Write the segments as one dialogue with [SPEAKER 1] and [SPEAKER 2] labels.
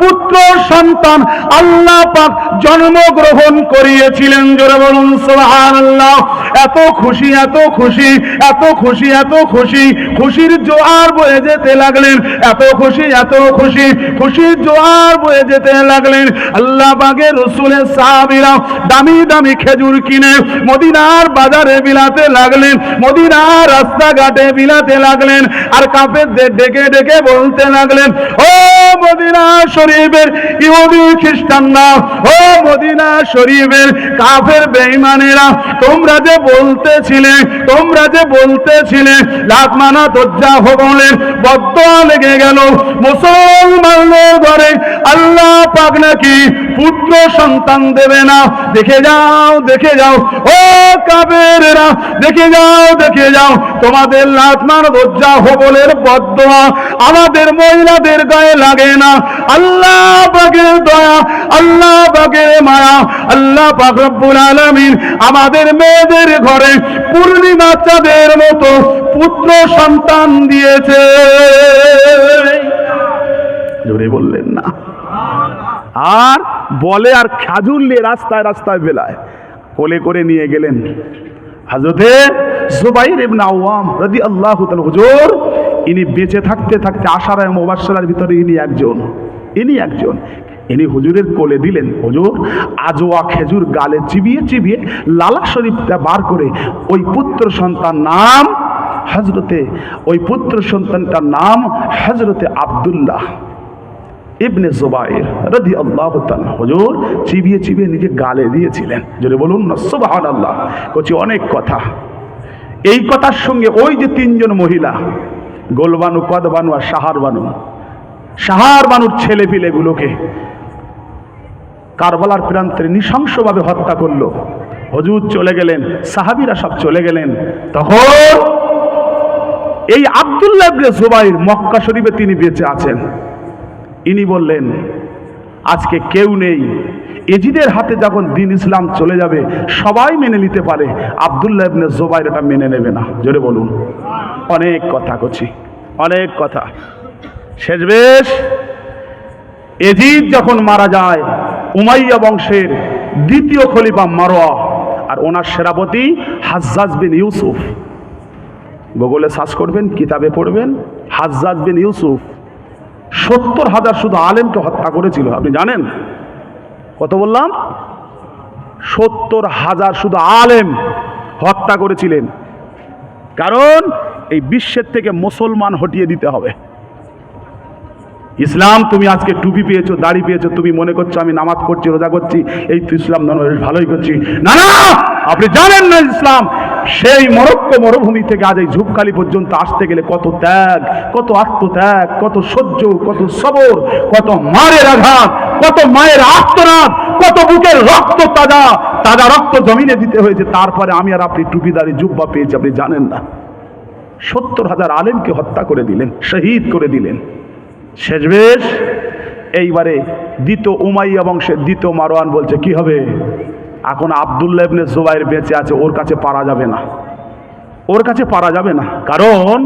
[SPEAKER 1] পুত্র সন্তান আল্লাহ পাক জন্মগ্রহণ করিয়েছিলেন, জোরে বলুন, সুবহানাল্লাহ। এত খুশি এত খুশি এত খুশি এত খুশি। খুশির জোয়ার বয়ে যেতে লাগলেন, এত খুশি এত খুশি। খুশির জোয়ার বয়ে যেতে লাগলেন, আল্লাহ পাকের রসুলের সাহাবীরা দামি দামি খেজুর কিনে মদিনার বাজারে বিলাতে লাগলেন, মদিনার রাস্তাঘাটে বিলাতে লাগলেন, আর কাফেরদের ডেকে ডেকে বলতে লাগলেন, ও মদিনা শরীফের ইহুদি খ্রিস্টানরা, ও মদিনা শরীফের কাফের বেঈমানেরা, তোমরা যে বলতেছিলে, তোমরা যে বলতেছিলে লাতমানা দজ্জা হবলের বদ্ধ লেগে গেল। মুসলমানদের ঘরে আল্লাহ পাক নাকি পুত্র সন্তান দেবে না। দেখে যাও দেখে যাও, ও কাবেরেরা দেখে যাও দেখে যাও, তোমাদের লাতমার দজ্জা হবলের বদোয়া আমাদের মহিলাদের গায়ে লাগে না। আল্লাহ পাকের দয়া, আল্লাহ পাকের মায়া, আল্লাহ পাক রব্বুল আলামিন আমাদের মেয়েদের ঘরে পূর্ণিমা চাঁদের মতো পুত্র সন্তান দিয়েছে। জোরে বললেন না। আর বলে আর খাজুর নিয়ে রাস্তায় রাস্তায় বেলায় কোলে করে নিয়ে গেলেন। হাজরতে জুবাইর ইবনে আওয়াম রাদিয়াল্লাহু তাআলা, হুজুর ইনি বেঁচে থাকতে থাকতে আশারায় মুবাশশারার ভিতরে ইনি একজন। ইনি একজন। ইনি হুজুরের কোলে দিলেন, হুজুর, আজোয়া খেজুর গালে চিবিয়ে চিবিয়ে লালা শরীফটা বার করে ওই পুত্র সন্তান নাম হজরতে ওই পুত্র সন্তানটার নাম হজরতে আব্দুল্লাহ ইবনে জুবাইর রাদি আল্লাহ হুজুর, চিবিয়ে চিবিয়ে নিজে গালে দিয়েছিলেন। যদি বলুন না আল্লাহ কচি অনেক কথা। এই কথার সঙ্গে ওই যে তিনজন মহিলা গোলবানু কদবানু আর সাহার বানু। সাহার বানুর ছেলে পিলেগুলোকে কারবালার প্রান্তে নৃশংসভাবে হত্যা করল। হজুর চলে গেলেন, সাহাবিরা সব চলে গেলেন। তখন এই আবদুল্লাহ জুবাইর মক্কা শরীফে তিনি বেঁচে আছেন। ইনি বললেন, আজকে কেউ নেই। এজিদের হাতে যখন দিন ইসলাম চলে যাবে, সবাই মেনে নিতে পারে। আবদুল্লাহ জোবাইর এটা মেনে নেবে না। জোরে বলুন। অনেক কথা করছি অনেক কথা। শেষ বেশ, এজিদ যখন মারা যায়, উমাইয়া বংশের দ্বিতীয় খলিফা মারোয়া আর ওনার সেরাপতি হাজ্জাজ বিন ইউসুফ। গুগলে সার্চ করবেন, কিতাবে পড়বেন, হাজ্জাজ বিন ইউসুফ সত্তর হাজার শুধু আলেমকে হত্যা করেছিল, আপনি জানেন? কত বললাম? সত্তর হাজার শুধু আলেম হত্যা করেছিলেন। কারণ এই বিশ্বের থেকে মুসলমান হটিয়ে দিতে হবে। ইসলাম, তুমি আজকে টুপি পেয়েছ, দাড়ি পেয়েছ, তুমি মনে করছ আমি নামাজ পড়ছি, রোজা করছি, এই তো ইসলাম ধর্ম ভালোই করছি। না না, আপনি জানেন না ইসলাম, সেই মরক্কো মরুভূমি থেকে আজ এই ঝুপখালি পর্যন্ত আসতে গেলে কত ত্যাগ, কত আত্মত্যাগ, কত সহ্য, কত সবর, কত মায়ের আঘাত, কত মায়ের আত্মনাদ কত বুকের রক্ত তাজা তাজা রক্ত জমিনে দিতে হয়েছে, তারপরে আমি আর আপনি টুপিদারি জুব্বা পেয়েছি, আপনি জানেন না। সত্তর হাজার আলেমকে হত্যা করে দিলেন, শহীদ করে দিলেন। শেষবেশ এইবারে দ্বিতীয় উমাইয়া বংশের দ্বিতীয় মারোয়ান বলছে, কি হবে? এখন আবদুল্লাহ ইবনে জুবাইর বেঁচে আছে, ওর কাছে পারা যাবে না। ওর কাছে পারা যাবে না। কারণ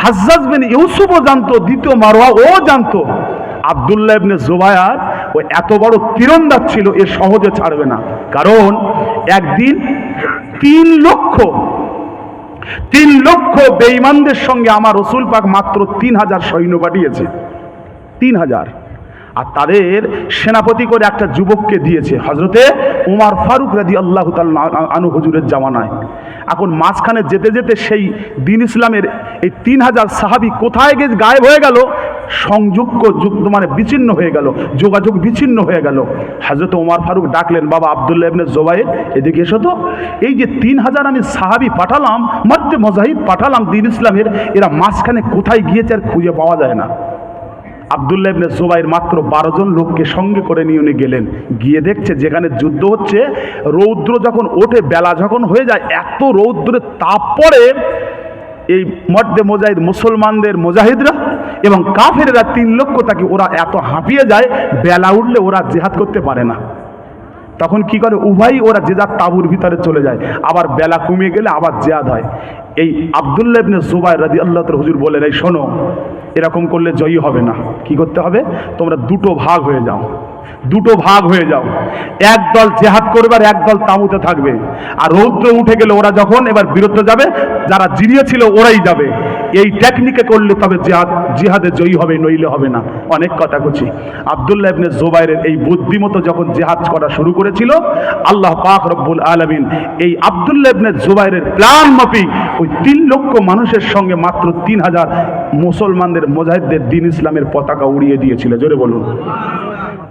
[SPEAKER 1] হাজ্জাজ বিন ইউসুফও জানতো, দ্বিতীয় মারোয়া ও জানতো, আবদুল্লাহ ইবনে জুবায়ার ও এত বড় তীরন্দাজ ছিল, এ সহজে ছাড়বে না। কারণ একদিন তিন লক্ষ তিন লক্ষ বেঈমানদের সঙ্গে আমার রসুল পাক মাত্র তিন হাজার সৈন্য পাঠিয়েছে। তিন হাজার। আর তাদের সেনাপতি করে একটা যুবককে দিয়েছে হজরতে উমার ফারুক রাজি আল্লাহ আনু হুজুরের জামানায়। এখন মাঝখানে যেতে যেতে সেই দিন ইসলামের এই তিন হাজার সাহাবি কোথায় গিয়ে গায়েব হয়ে গেল? সংযুক্ত যুক্ত মানে বিচ্ছিন্ন হয়ে গেল, যোগাযোগ বিচ্ছিন্ন হয়ে গেল। হজরত ওমার ফারুক ডাকলেন, বাবা আবদুল্লাহ ইবনে জোবাইর, এদিকে এসো তো। এই যে তিন হাজার আমি সাহাবি পাঠালাম মধ্যে মজাহিদ পাঠালাম দিন ইসলামের, এরা মাঝখানে কোথায় গিয়েছে আর খুঁজে পাওয়া যায় না। আবদুল্লাহ ইবনে জুবাইর মাত্র বারো জন লোককে সঙ্গে করে নিয়ে উনি গেলেন। গিয়ে দেখছে যেখানে যুদ্ধ হচ্ছে, রৌদ্র যখন ওঠে, বেলা যখন হয়ে যায়, এত রৌদ্রের তাপ পড়ে, এই মধ্যে মোজাহিদ মুসলমানদের মোজাহিদরা এবং কাফেরেরা তিন লক্ষ তাকে ওরা এত হাঁপিয়ে যায়, বেলা উঠলে ওরা জেহাদ করতে পারে না। তখন কি করে? উভয়ই ওরা যে যার তাঁবুর ভিতরে চলে যায়। আবার বেলা কমিয়ে গেলে আবার জেহাদ হয়। এই আবদুল্লাহ ইবনে জুবাই রাদি আল্লাহ হুজুর বলেন, এই শোনো, এরকম করলে জয়ী হবে না। কি করতে হবে? তোমরা দুটো ভাগ হয়ে যাও। দুটো ভাগ হয়ে যাও। এক দল জেহাদ করবে আর এক দল তাঁবুতে থাকবে। আর রৌদ্র উঠে গেলে ওরা যখন এবার বিরুদ্ধে যাবে, যারা জিরিয়ে ছিল ওরাই যাবে। এই টেকনিকে করলে তবে জেহাদ, জিহাদে জয়ী হবে, নইলে হবে না। অনেক কথা করছি আবদুল্লাহ ইবনে জোবাইরের এই বুদ্ধিমতো যখন জেহাদ করা শুরু করেছিল, আল্লাহ পাক রব্বুল আলমিন এই আবদুল্লাহ ইবনে জোবাইরের প্ল্যান মাফিক ওই তিন লক্ষ মানুষের সঙ্গে মাত্র তিন হাজার মুসলমানদের মোজাহিদদের দিন ইসলামের পতাকা উড়িয়ে দিয়েছিল। জোরে বলুন।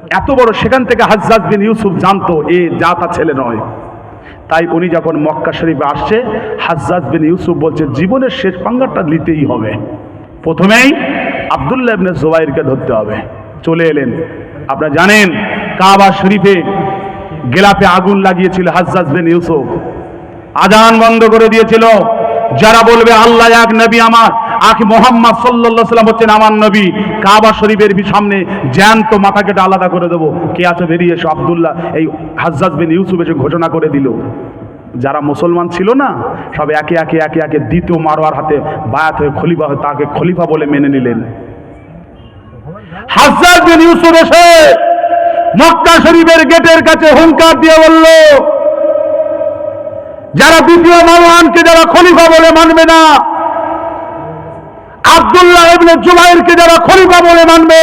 [SPEAKER 1] এত বড় সেখান থেকে হাজ্জাজ বিন ইউসুফ জানতো, এ জাতা ছেলে নয়। তাই উনি যখন মক্কা শরীফে আসছে, হাজ্জাজ বিন ইউসুফ বলছে, জীবনের শেষ পাঙ্গাটা নিতেই হবে। প্রথমেই আবদুল্লাহ ইবনে জোবাইরকে ধরতে হবে। চলে এলেন। আপনারা জানেন, কাবা শরীফে গেলাপে আগুন লাগিয়েছিল হাজ্জাজ বিন ইউসুফ। আজান বন্ধ করে দিয়েছিল। যারা বলবে, আল্লাহ এক নবী আমার, আখি মোহাম্মদ সাল্লাল্লাহু সাল্লাম হচ্ছেন আমার নবী। কাবা শরীফের সামনে জ্যান্ত মাথা কেটে আলাদা করে দেবো। কে আছে বেরিয়ে এসো আবদুল্লাহ, এই হাজ্জাজ বিন ইউসুফ এসে ঘোষণা করে দিল। যারা মুসলমান ছিল না, সব একে একে একে একে দ্বিতীয় মারোয়ার হাতে বায়াত হয়ে খলিফা হয়ে তাকে খলিফা বলে মেনে নিলেন। হাজ্জাজ বিন ইউসুফ এসে মক্কা শরীফের গেটের কাছে হুঙ্কার দিয়ে বলল যারা দ্বিতীয় মারওয়ানকে যারা খলিফা বলে মানবে না, আব্দুল্লাহ ইবনে জুবাইরকে যারা খলিফা বলে মানবে,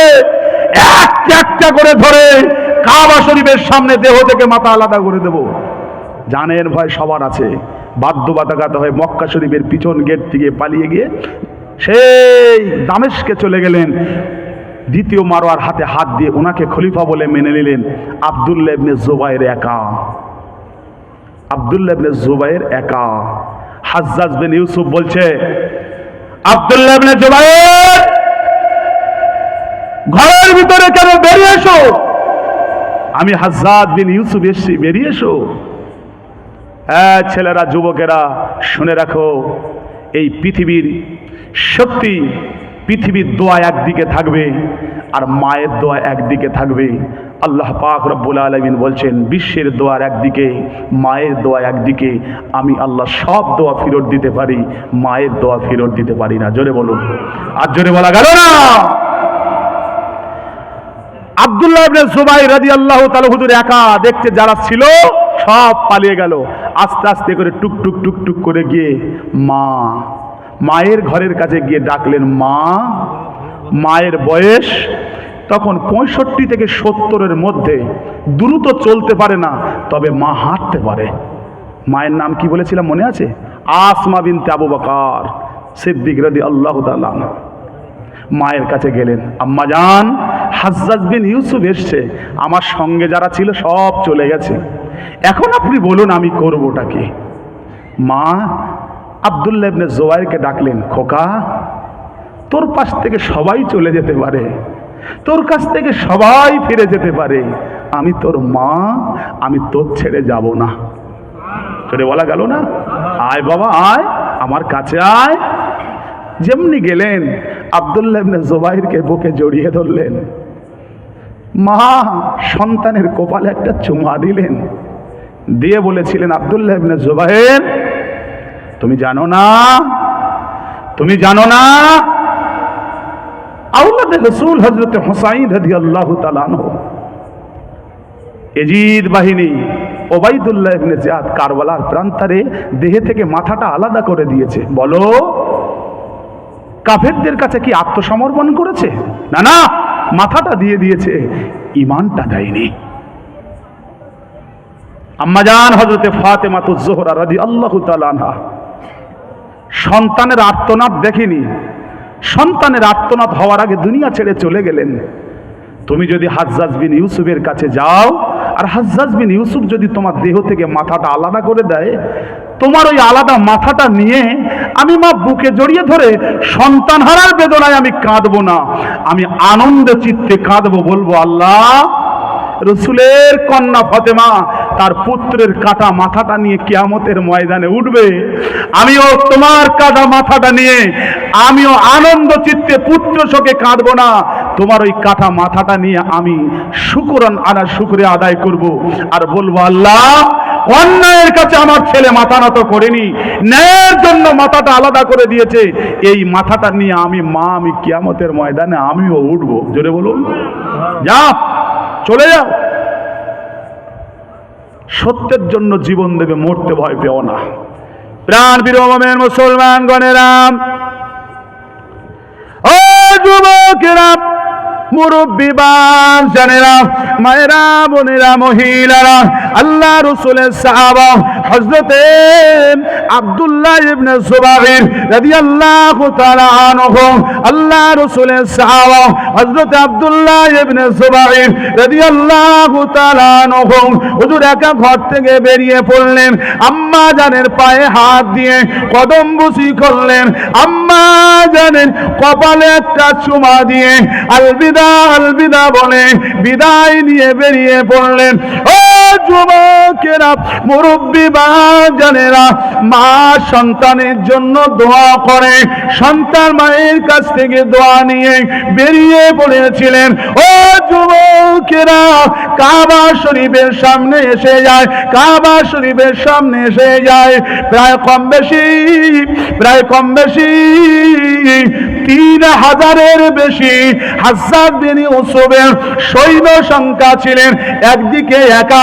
[SPEAKER 1] একটা একটা করে ধরে কাবা শরীফের সামনে দেহ থেকে মাথা আলাদা করে দেব। জানের ভয় সবার আছে। বাধ্যবাধকতা হয়ে মক্কা শরীফের পিছন গেট থেকে পালিয়ে গিয়ে সেই দামেশকে চলে গেলেন। দ্বিতীয় মারোয়ার হাতে হাত দিয়ে ওনাকে খলিফা বলে মেনে নিলেন আব্দুল্লাহ ইবনে একা। আব্দুল্লাহ ইবনে জুবাইর একা। হাজ্জাজ বিন ইউসুফ বলছে, আব্দুল্লাহ ইবনে জুবাইর, ঘরের ভিতরে কেন বেরিয়ে এসো? আমি হাজ্জাজ বিন ইউসুফ এসছি বেরিয়ে এসো। হ্যাঁ ছেলেরা, যুবকেরা, শুনে রাখো, এই পৃথিবীর সত্যি পৃথিবীর দোয়া একদিকে থাকবে আর মায়ের দোয়া একদিকে থাকবে। আল্লাহ পাক রব্বুল আলমিন বলছেন, বিশ্বের দোয়ার একদিকে, মায়ের দোয়া একদিকে, আমি আল্লাহ সব দোয়া ফেরত দিতে পারি, মায়ের দোয়া ফেরত দিতে পারি না। জোরে বলুন। আর জোরে বলা গেল না। একা দেখতে যারা ছিল, সব পালিয়ে গেল। আস্তে আস্তে করে টুক টুক টুক টুক করে গিয়ে মা, মায়ের ঘরের কাছে গিয়ে ডাকলেন, মা, মায়ের বয়স তখন পঁয়ষট্টি থেকে সত্তরের মধ্যে দ্রুত চলতে পারে না, তবে মা হাঁটতে পারে। মায়ের নাম কি বলেছিলাম মনে আছে? আসমা বিনতে আবু বকর সিদ্দিক রাদি আল্লাহ মায়ের কাছে গেলেন, আম্মা যান হাজ্জাজ বিন ইউসুফ এসছে, আমার সঙ্গে যারা ছিল সব চলে গেছে। এখন আপনি বলুন আমি করবোটা কি? মা আবদুল্লাহ ইবনে জোয়াইরকে ডাকলেন, খোকা, তোর পাশ থেকে সবাই চলে যেতে পারে। তোর কাছ থেকে সবাই ফিরে যেতে পারে। আমি তোর মা, আমি তোর ছেড়ে যাব না। ছেড়ে বলা গেল না? আয় বাবা, আয়, আমার কাছে আয়। যেমনি গেলেন, আবদুল্লাহ ইবনে জোবাইরকে বুকে জড়িয়ে ধরলেন। মা, সন্তানের কপালে একটা চুমা দিলেন। দিয়ে বলেছিলেন, আবদুল্লাহ জোবাইর, তুমি জানো না? তুমি জানো না? আউলাদ রসুল হজরত হোসাইন রাদি আল্লাহ তালানহ এজিদ বাহিনী ওবাইদুল্লাহ ইবনে জিয়াদ কারবালার প্রান্তরে দেহে থেকে মাথাটা আলাদা করে দিয়েছে। বলো, কাফেরদের কাছে কি আত্মসমর্পণ করেছে? না না, মাথাটা দিয়ে দিয়েছে, ইমানটা দেয়নি। আম্মাজান হজরতে ফাতেমা তো জোহরা রাজি আল্লাহ তালানহা সন্তানের আর্তনাদ দেখেনি। সন্তানের আর্তনাদ হওয়ার আগে দুনিয়া ছেড়ে চলে গেলেন। তুমি যদি হাজ্জাজ বিন ইউসুফের কাছে যাও, আর হাজ্জাজ বিন ইউসুফ যদি তোমার দেহ থেকে মাথাটা আলাদা করে দেয়, তোমার ওই আলাদা মাথাটা নিয়ে আমি মা বুকে জড়িয়ে ধরে সন্তান হারার বেদনায় আমি কাঁদবো না, আমি আনন্দ চিত্তে কাঁদবো, বলব আল্লাহ, রসুলের কন্যা ফতেমা তার পুত্রের কাটা মাথাটা নিয়ে কিয়ামতের ময়দানে উঠবে। আমিও তোমার কাটা মাথাটা নিয়ে, আমিও আনন্দ চিত্তে পুত্র শোকে কাঁদবো না। তোমার ওই কাটা মাথাটা নিয়ে আমি শুকুরান আনা শুকুরে আদায় করব। আর বলব, আল্লাহ, অন্যায়ের কাছে আমার ছেলে মাথা নত করেনি। ন্যায়ের জন্য মাথাটা আলাদা করে দিয়েছে। এই মাথাটা নিয়ে আমি, মা, আমি কিয়ামতের ময়দানে আমিও উঠবো। জোরে বলুন। যা চলে যাও। সত্যের জন্য জীবন দেবে, মরতে ভয় পেও না। প্রাণ বিরমের মুসলমান গণেরাম, ও যুবকেরা মুরব্বীবান জানেরা, মায়েরা, বোনেরা, মহিলারা, আল্লাহ রসুলের সাহাবা হজরতে আব্দুল্লাহ ইবনে জুবাইর রাদিয়াল্লাহু তাআলা আনহু, আল্লাহ রসুলের সাহাবা হযরত আব্দুল্লাহ ইবনে জুবাইর রাদিয়াল্লাহু তাআলা আনহু, হুজুর একা ঘর থেকে বেরিয়ে পড়লেন, আম্মা জানের পায়ে হাত দিয়ে কদম বুসি করলেন, আম্মা জানেন কপালে একটা চুমা দিয়ে আলবিদা আলবিদা বলে, বিদায় নিয়ে বেরিয়ে পড়লেন, ও যুবকেরা, মুরব্বী বা জানেরা মা সন্তানের জন্য দোয়া করে, সন্তান মায়ের কাছ থেকে দোয়া নিয়ে বেরিয়ে পড়েছিলেন। ও যুবকেরা, কাবা শরীফের সামনে এসে যায়, কাবা শরীফের সামনে এসে যায়। প্রায় কম বেশি, প্রায় কম বেশি, তিন হাজারের বেশি হাসাদ বিন ইউসুফের সৈন্য সংখ্যা ছিলেন। একদিকে একা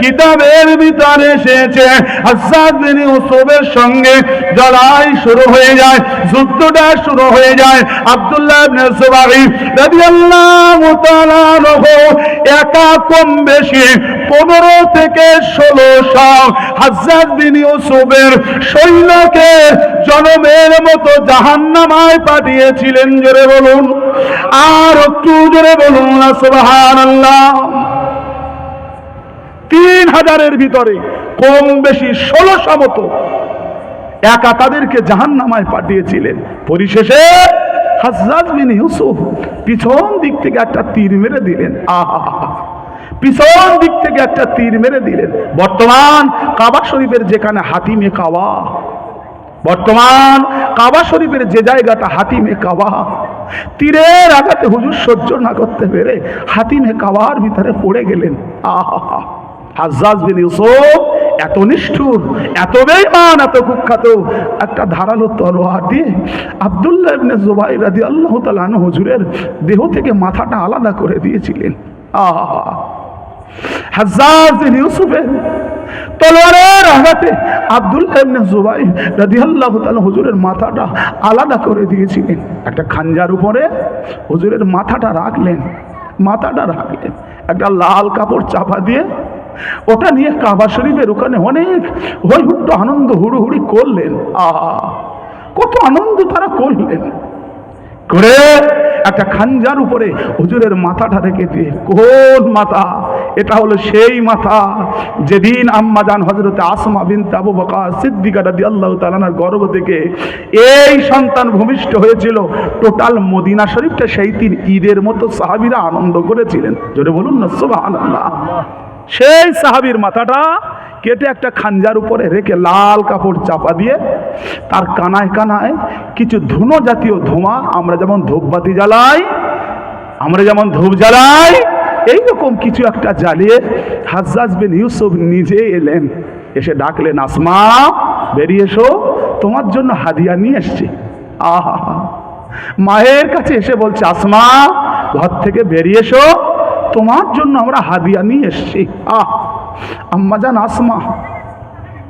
[SPEAKER 1] কিতাবের ভিতরে এসেছে। হাসাদ বিন ইউসুফের সঙ্গে লড়াই শুরু হয়ে যায়, যুদ্ধটা শুরু হয়ে যায়। আব্দুল্লাহ ইবনে জুবাইর রাদিয়াল্লাহু তাআলা একা কম বেশি পনেরো থেকে ষোলোশো হাজার বিন ইউসুফের সৈন্যকে জনমের মতো জাহান্নামায় পাঠিয়েছিলেন, জোরে বলুন। আর একটু জোরে বলুন না, সুবহানাল্লাহ। তিন হাজারের ভিতরে কম বেশি ষোলোশো মতো একা তাদেরকে জাহান্নামায় পাঠিয়েছিলেন। পরিশেষে পিছন দিক থেকে একটা তীর মেরে দিলেন। আহা! পিছন দিক থেকে একটা তীর মেরে দিলেন। বর্তমান কাবা শরীফের যেখানে হাতিমে কাবা, বর্তমান কাবা শরীফের যে জায়গাটা হাতিমে কাবা, তীরের আঘাতে হুজুর সহ্য না করতে পেরে হাতিমে কাবার ভিতরে পড়ে গেলেন। আহা! হাজ্জাজ বিন ইউসুফ এত নিষ্ঠুর, এত বেঈমান, এত কুখ্যাত। একটা ধারালো তলোয়ার দিয়ে আব্দুল্লাহ ইবনে জুবাইর রাদিয়াল্লাহু তাআলা আনহু হুজুরের দেহ থেকে মাথাটা আলাদা করে দিয়েছিলেন। আহা! হাজ্জাজ বিন ইউসুফের তলোয়ারের আঘাতে আব্দুল্লাহ ইবনে জুবাইর রাদিয়াল্লাহু তাআলা হুজুরের মাথাটা আলাদা করে দিয়েছিলেন। একটা খাঞ্জার উপরে হুজুরের মাথাটা রাখলেন মাথাটা রাখলেন। একটা লাল কাপড় চাপা দিয়ে ওটা নিয়ে কাবা শরীফের ওখানে অনেক হৈহুট্ট আনন্দ হুড়ুহুড়ি করলেন। আহা কত আনন্দ তারা করলেন। করে একটা খাঞ্জার উপরে হুজুরের মাথাটা রেখে দিয়ে, কোন মাথা? এটা হলো সেই মাথা যেদিন আম্মা জান হজরতে আসমা বিনতে আবু বকর সিদ্দিকা আল্লাহ তাআলার গর্ব থেকে এই সন্তান ভূমিষ্ঠ হয়েছিল, টোটাল মদিনা শরীফটা সেই দিন ঈদের মতো সাহাবিরা আনন্দ করেছিলেন। জোরে বলুন না, সুবহানাল্লাহ। সেই সাহাবীর মাথাটা কেটে একটা খাঞ্জার উপরে রেখে লাল কাপড় চাপা দিয়ে তার কানায় কানায় কিছু ধুনো জাতীয় ধোঁয়া, আমরা যেমন ধূপবাতি জ্বালাই, আমরা যেমন ধূপ জ্বালাই, এইরকম কিছু একটা জ্বালিয়ে হাজ্জাজ বিন ইউসুফ নিজে এলেন। এসে ডাকলেন, আসমা, বেরিয়ে এসো, তোমার জন্য হাদিয়া নিয়ে এসছি। আহা, মায়ের কাছে এসে বলছে, আসমা, ঘর থেকে বেরিয়ে এসো। তোমার জন্য আমরা হাদিয়া নিয়ে এসছি। আহ আম্মাজান আসমা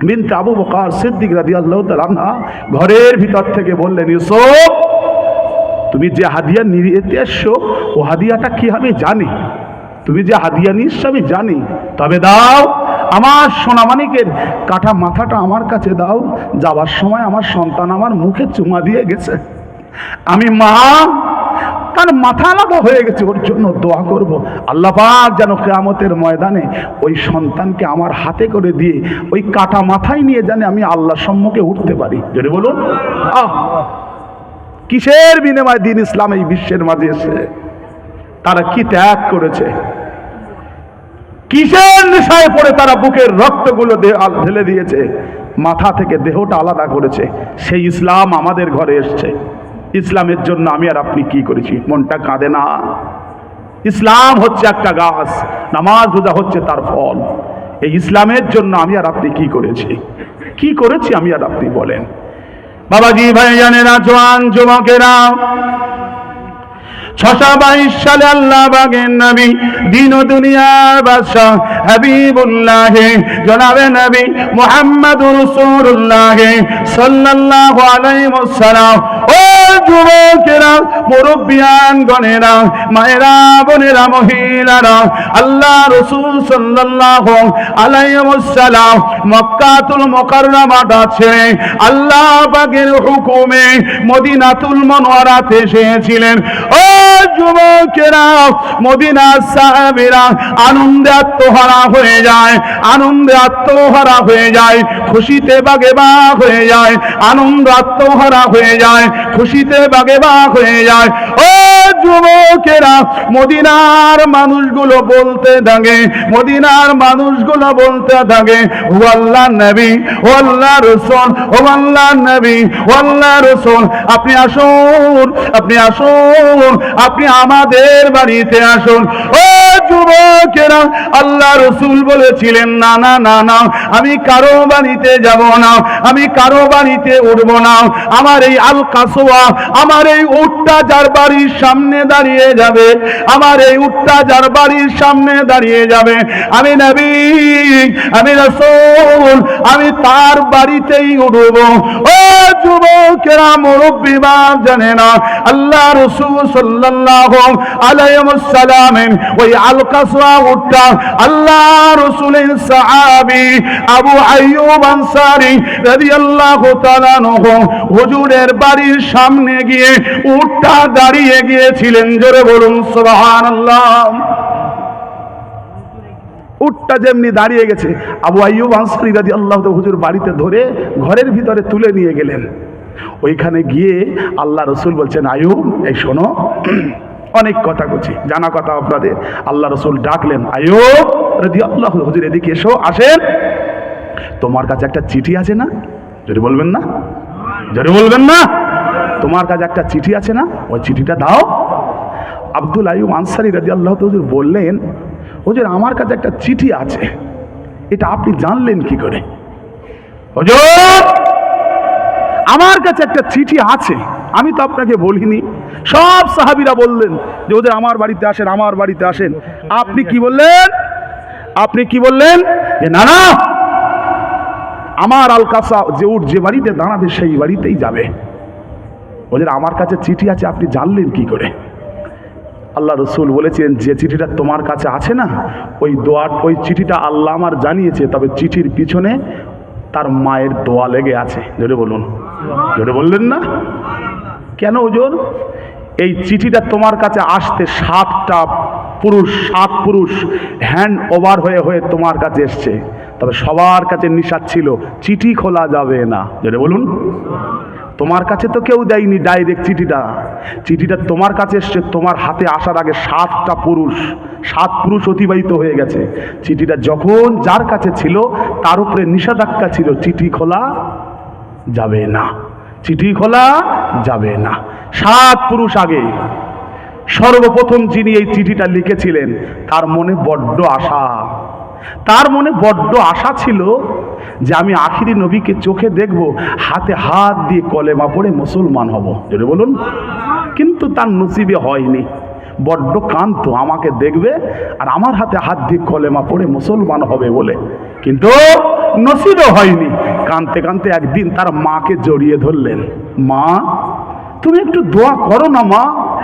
[SPEAKER 1] বিনতে আবু বকার সিদ্দিক রাদি আল্লাহ তালা ঘরের ভিতর থেকে বললেন, ইউসুফ, তুমি যে হাদিয়া নিয়ে এসছো, ও হাদিয়াটা কি আমি জানি? তুমি যে হাদিয়া এসছো আমি জানি। তবে দাও, আমার সোনামানিকের কাটা মাথাটা আমার কাছে দাও। যাবার সময় আমার সন্তান আমার মুখে চুমা দিয়ে গেছে। আমি মা কারণ মাথা আলাদা হয়ে গেছে, ওর জন্য দোয়া করব। আল্লাহ পাক যেন কেয়ামতের ময়দানে ওই সন্তানকে আমার হাতে করে দিয়ে ওই কাটা মাথায় নিয়ে জানে আমি আল্লাহর সম্মুখে উঠতে পারি। যদি বলুন। আহ! কিসের বিনিময় দিন ইসলাম এই বিশ্বের মাঝে এসে তারা কি ত্যাগ করেছে? কিসের নেশায় পড়ে তারা বুকের রক্তগুলো ঢেলে দিয়েছে? মাথা থেকে দেহটা আলাদা করেছে। সেই ইসলাম আমাদের ঘরে এসছে। ইসলামের জন্য আমি আর আপনি কি করেছি? মনটা কাঁদে না। ইসলাম হচ্ছে একটা গাছ, নামাজ রোজা হচ্ছে তার ফল। এই ইসলামের জন্য আমি আর আপনি কি করেছি? কি করেছি আমি আর আপনি বলেন। বাবাজি ভাইজানেরা, জোয়ান যুবকেরা সালে আল্লাহ বাগের নবী, দিন দুনিয়ার বাদশাহ হাবিবুল্লাহ, জনাবে নবী মোহাম্মদ রসুল্লাহ সাল্লাল্লাহু আলাইহি ওয়াসাল্লাম। ও যুবকেরা, মুরব্বিয়ান গণেরা, মায়েরা, বোনেরা, মহিলারা, আল্লাহ রসুল সাল্লাল্লাহু আলাইহি ওয়াসাল্লাম মক্কাতুল মুকাররমাটা ছেড়ে আল্লাহ হুকুমে মদিনাতুল মনোয়ারাতে এসেছিলেন। ও যুবকেরা মদিনা সাহাবীরা আনন্দে আত্মহারা হয়ে যায়, আনন্দে আত্মহারা হয়ে যায়, খুশিতে বাগে বাগ হয়ে যায়, আনন্দ আত্মহারা হয়ে যায়, খুশিতে বাগে হয়ে যায়। ও যুবকেরা, মদিনার মানুষগুলো বলতে থাকে, মদিনার মানুষগুলো বলতে থাকে, ও নবী, ও রসুল, ও আল্লাহ নবী রসুল, আপনি আসুন আপনি আসুন আপনি আমাদের বাড়িতে আসুন। ও যুবকেরা, আল্লাহ রসুল বলেছিলেন, না না না না, আমি কারও বাড়িতে যাব না, আমি কারও বাড়িতে উঠব না। আমার এই আল কাসোয়া আমার এই উটটা যার বাড়ির সামনে দাঁড়িয়ে যাবে, আমার এই উটটা যার বাড়ির সামনে দাঁড়িয়ে যাবে। আমি নবী, আমি রসুল, আমি তার বাড়িতেই উঠব। ও যুবকেরা মুরব্বী বাপ জানে না। আল্লাহ রসুল সাল্লাল্লাহু আলাইহি ওই আল্লাহ রসুলের আবু হুজুরের বাড়ির সামনে গিয়ে উটটা দাঁড়িয়ে গিয়েছিলেন। জোরে বলুন, সুবহানাল্লাহ। উটটা যেমনি দাঁড়িয়ে গেছে। আবু আইয়ুব আনসারি রাদি আল্লাহ হুজুর বাড়িতে ধরে ঘরের ভিতরে তুলে নিয়ে গেলেন। ওইখানে গিয়ে আল্লাহ রসুল বলছেন আয়ুব এই শোনো, অনেক কথা করছি জানা কথা আপনাদের। আল্লাহ রসুল ডাকলেন আয়ুব রাদি আল্লাহ হুজুর এদিকে এসো, আসেন। তোমার কাছে একটা চিঠি আছে না? যদি বলবেন না? যদি বলবেন না? তোমার কাছে একটা চিঠি আছে না? ওই চিঠিটা দাও। আব্দুল আয়ুব আনসারি রাজি আল্লাহ হুজুর বললেন হুজুর, আমার কাছে একটা চিঠি আছে। এটা আপনি জানলেন কি করে? হুজুর, আমার কাছে একটা চিঠি আছে। আমি তো আপনাকে বলিনি। সব সাহাবিরা বললেন যে ওদের আমার বাড়িতে আসেন, আমার বাড়িতে আসেন। আপনি কি বললেন? আপনি কি বললেন? যে, না না, আমার আলকাসা যে উঠ যে বাড়িতে দাঁড়াবে, সেই বাড়িতেই যাবে। ওদের আমার কাছে চিঠি আছে, আপনি জানলেন কি করে? আল্লাহ রসুল বলেছেন, যে চিঠিটা তোমার কাছে আছে না, ওই দোয়া ওই চিঠিটা আল্লাহ আমার জানিয়েছে, তবে চিঠির পিছনে তার মায়ের দোয়া লেগে আছে। জোরে বলুন। জোরে বললেন না? কেন ওজন এই চিঠিটা তোমার কাছে আসতে সাতটা পুরুষ, সাত পুরুষ হ্যান্ড ওভার হয়ে হয়ে তোমার কাছে এসছে। তবে সবার কাছে নিষাদ ছিল, চিঠি খোলা যাবে না। যেটা বলুন। তোমার কাছে তো কেউ দেয়নি ডাইরেক্ট চিঠিটা। চিঠিটা তোমার কাছে এসছে, তোমার হাতে আসার আগে সাতটা পুরুষ, সাত পুরুষ অতিবাহিত হয়ে গেছে। চিঠিটা যখন যার কাছে ছিল, তার উপরে নিষেধাজ্ঞা ছিল, চিঠি খোলা যাবে না, চিঠি খোলা যাবে না। সাত পুরুষ আগে সর্বপ্রথম যিনি এই চিঠিটা লিখেছিলেন, তার মনে বড্ড আশা। তার মনে বড্ড আশা ছিল যে আমি আখিরি নবীকে চোখে দেখব, হাতে হাত দিয়ে কলেমা পড়ে মুসলমান হব। যদি বলুন। কিন্তু তার নসিবে হয়নি। বড্ড কান্ত আমাকে দেখবে আর আমার হাতে হাত দিয়ে কলেমা পড়ে মুসলমান হবে বলে। কিন্তু নসিবে হয়নি। কানতে কানতে একদিন তার মাকে জড়িয়ে ধরলেন। মা, তুমি একটু দোয়া করো না মা।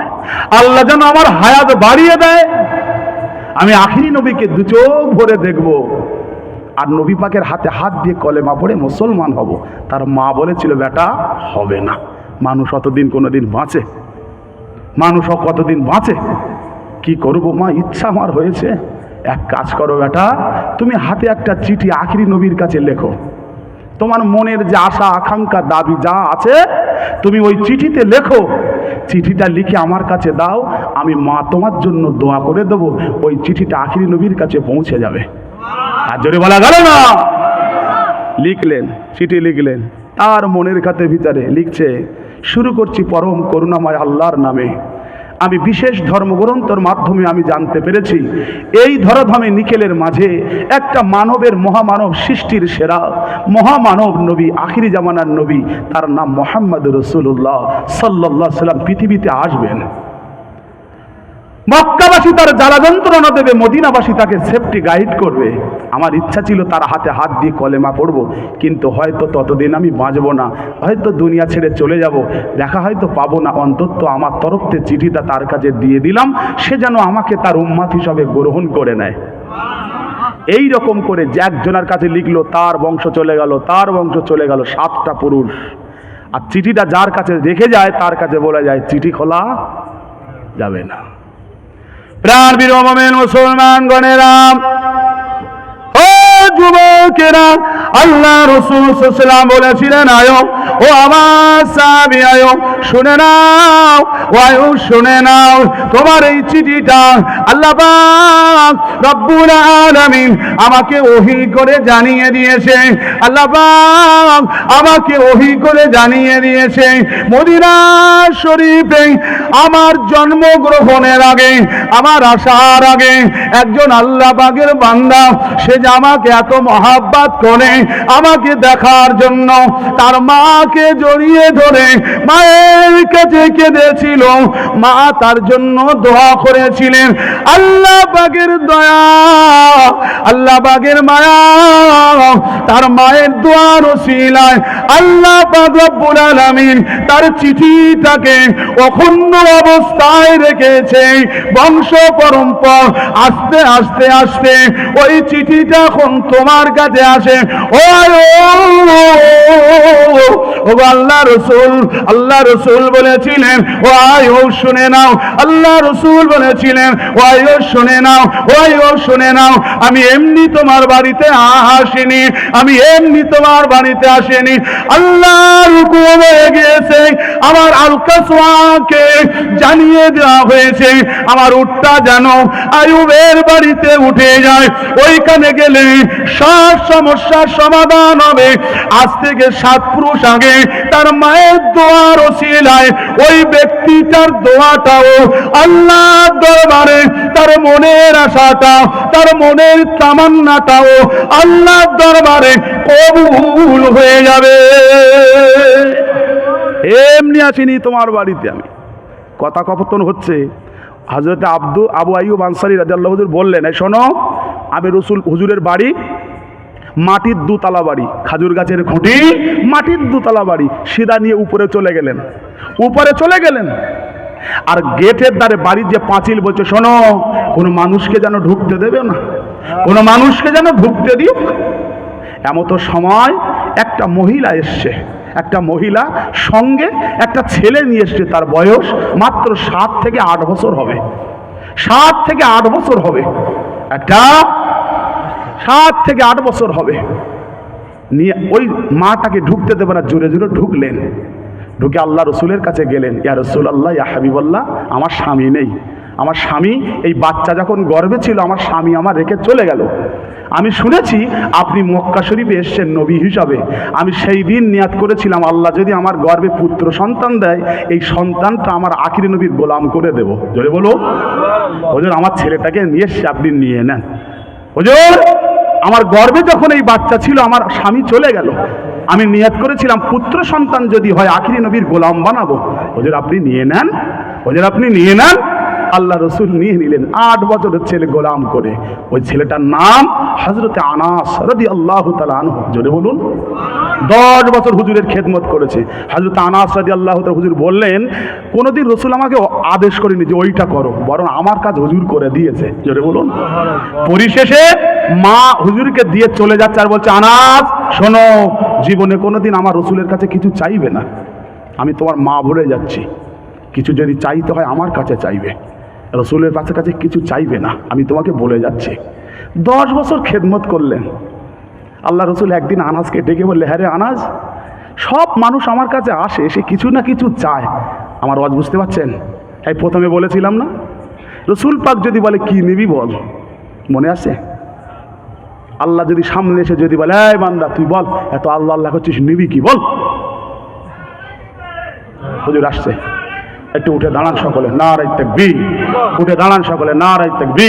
[SPEAKER 1] আল্লাহ যেন আমার হায়াত বাড়িয়ে দেয়। আমি আখিরি নবীকে দু চোখ ভরে দেখব। আর নবী পাকের হাতে হাত দিয়ে কলেমা পড়ে মুসলমান হব। তার মা বলেছিল, বেটা, হবে না। মানুষ অতদিন কোনো দিন বাঁচে। মানুষও কতদিন বাঁচে? কি করব মা? ইচ্ছা আমার হয়েছে। এক কাজ করো বেটা, তুমি হাতে একটা চিঠি আখিরি নবীর কাছে লেখো। তোমার মনের যে আশা, আকাঙ্ক্ষা, দাবি যা আছে, তুমি ওই চিঠিতে লেখো। চিঠিটা লিখে আমার কাছে দাও, আমি মা তোমার জন্য দোয়া করে দেবো। ওই চিঠিটা আখিরি নবীর কাছে পৌঁছে যাবে। আর জোরে বলা গেল না, লিখলেন, চিঠি লিখলেন, তার মনের খাতে ভিতরে লিখছে, শুরু করছি পরম করুণাময় আল্লাহর নামে। আমি বিশেষ ধর্মগ্রন্থর মাধ্যমে আমি জানতে পেরেছি, এই ধরধামে নিকেলের মাঝে একটা মানবের মহামানব সৃষ্টির সেরা মহামানব নবী, আখিরি জামানার নবী, তার নাম মোহাম্মদ রসুল্লাহ সাল্লাহ সাল্লাম পৃথিবীতে আসবেন। মক্কাবাসী তার জ্বালা যন্ত্রণা দেবে, মদিনাবাসী তাকে সেফটি গাইড করবে। আমার ইচ্ছা ছিল তার হাতে হাত দিয়ে কলেমা পড়ব, কিন্তু হয়তো ততদিন আমি বাঁচব না, হয়তো দুনিয়া ছেড়ে চলে যাব, দেখা হয়তো পাবো না, অন্তত আমার তরফ থেকে চিঠিটা তার কাছে দিয়ে দিলাম, সে যেন আমাকে তার উম্মাত হিসাবে গ্রহণ করে নেয়। এই রকম করে যে একজনের কাছে লিখলো, তার বংশ চলে গেল, তার বংশ চলে গেল, সাতটা পুরুষ। আর চিঠিটা যার কাছে রেখে যায়, তার কাছে বলা যায়, চিঠি খোলা যাবে না। প্রাণ বিরমেন মুসলমান গণেরাম। ও যুবকেরা, আল্লাহ রসুল সাল্লাম বলেছিলেন, আয়ো, ও আমার সাবি আয়ো, শুনে নাও আয়ো, শুনে নাও, তোমার এই চিঠিটা আল্লাহ পাক রব্বুল আলামিন আমাকে ওহি করে জানিয়ে দিয়েছে। আল্লাহ পাক আমাকে ওহি করে জানিয়ে দিয়েছে। মদিনা শরীফে আমার জন্মগ্রহণের আগে, আমার আসার আগে একজন আল্লাহ পাকের বান্দা, সে যে আমাকে এত মহাব্বাত করে, আমাকে দেখার জন্য তার মাকে জড়িয়ে ধরে মায়ের কাছে কেঁদেছিল। মা তার জন্য দোয়া করেছিলেন, আল্লাহ পাকের দয়া, আল্লাহ পাকের মায়া, তার মায়ের দোয়ার ওসিলায় আল্লাহ পাক রব্বুল আলামিন তার চিঠিটাকে অখণ্ড অবস্থায় রেখেছে বংশ পরম্পর আস্তে আস্তে আস্তে ওই চিঠিটা এখন তোমার কাছে আসে। ও আল্লাহ রসুল আল্লাহ রসুল বলেছিলেন ও আয়ো শুনে নাও। আল্লাহ রসুল বলেছিলেন ও আয়ো শুনে নাও ও আয়ো শুনে নাও। আমি এমনি তোমার বাড়িতে আসিনি, আমি এমনি তোমার বাড়িতে আসিনি। আল্লাহর হুকুম হয়ে গিয়েছে, আমার আলকাসওয়াকে জানিয়ে দেওয়া হয়েছে, আমার উটটা যেন আয়ুবের বাড়িতে উঠে যায়। ওইখানে গেলে সব সমস্যার সমাধান হবে। আজ থেকে সাত পুরুষ আগে তার মায়ের দোয়ার ওসিলায় ওই ব্যক্তিটার দোয়াটাও আল্লাহ দরবারে, তার মনের আশাটা, তার মনের তামান্নাটাও আল্লাহ দরবারে কবুল হয়ে যাবে। এমনি আসিনি তোমার বাড়িতে আমি। কথা কপতন হচ্ছে। হজরত আব্দু আবু আইয়ুব আনসারি রাজাল্লাহ হুজুর বললেন শোনো, আমি রসুল হুজুরের বাড়ি মাটির দুতলা বাড়ি, খাজুর গাছের খুঁটি, মাটির দুতলা বাড়ি, সিধা নিয়ে উপরে চলে গেলেন। উপরে চলে গেলেন। আর গেটের দ্বারে বাড়ির যে পাঁচিল বলছে, শোনো, কোনো মানুষকে যেন ঢুকতে দেবে না। কোনো মানুষকে যেন ঢুকতে দিও এমতো সময় একটা মহিলা এসছে। একটা মহিলা সঙ্গে একটা ছেলে নিয়ে এসছে, তার বয়স মাত্র সাত থেকে আট বছর হবে। সাত থেকে আট বছর হবে। একটা সাত থেকে আট বছর হবে। নিয়ে ওই মাটাকে ঢুকতে দেবে না জোরে জোরে ঢুকলেন। ঢুকে আল্লাহ রসুলের কাছে গেলেন ইয়া রসুল আল্লাহ ইয়া হাবিবাল্লাহ আমার স্বামী নেই। আমার স্বামী এই বাচ্চা যখন গর্বে ছিল আমার স্বামী আমার রেখে চলে গেল। আমি শুনেছি আপনি মক্কা শরীফে এসছেন নবী হিসাবে। আমি সেই দিন নিয়াত করেছিলাম আল্লাহ যদি আমার গর্বে পুত্র সন্তান দেয় এই সন্তানটা আমার আখিরি নবীর গোলাম করে দেব। জোরে বলো। ওজন আমার ছেলেটাকে নিয়ে এসছে আপনি নিয়ে নেন। ওজন আমার গর্বে যখন এই বাচ্চা ছিল, আমার স্বামী চলে গেল। আমি নিয়াত করেছিলাম, পুত্র সন্তান যদি হয়, আখিরি নবীর গোলাম বানাবো। ওদের আপনি নিয়ে নেন ওদের আপনি নিয়ে নেন। আল্লাহ রসুল নিয়ে নিলেন আট বছরের ছেলে গোলাম করে। ওই ছেলেটার নাম হজরতে আনাস রদি আল্লাহ জোরে বলুন। দশ বছর হুজুরের খেদমত করেছে। হজরত আনাস রাজি আল্লাহ হুজুর বললেন, কোনোদিন রসুল আমাকে আদেশ করেনি যে ওইটা করো, বরং আমার কাজ হুজুর করে দিয়েছে। জোরে বলুন। পরিশেষে মা হুজুরকে দিয়ে চলে যাচ্ছে আর বলছে, আনাস, শোনো, জীবনে কোনোদিন আমার রসুলের কাছে কিছু চাইবে না। আমি তোমার মা বলে যাচ্ছি। কিছু যদি চাইতে হয় আমার কাছে চাইবে। রসুলের কাছে কাছে কিছু চাইবে না, আমি তোমাকে বলে যাচ্ছি। দশ বছর খেদমত করলেন। আল্লাহ রসুল একদিন আনাজকে ডেকে বললে হ্যাঁ রে আনাজ, সব মানুষ আমার কাছে আসে, সে কিছু না কিছু চায়। আমার ওয়াজ বুঝতে পারছেন? এই প্রথমে বলেছিলাম না। রসুল পাক যদি বলে, কি নিবি বল? মনে আছে? আল্লাহ যদি সামনে এসে যদি বলে, এই বান্দা, তুই বল, এত আল্লাহ আল্লাহ করছিস, নিবি কি? বল। হুজুর আসছে। একটু উঠে দাঁড়ান সকলে না রাইতে বি উঠে দাঁড়ান সকলে না রাইতে বি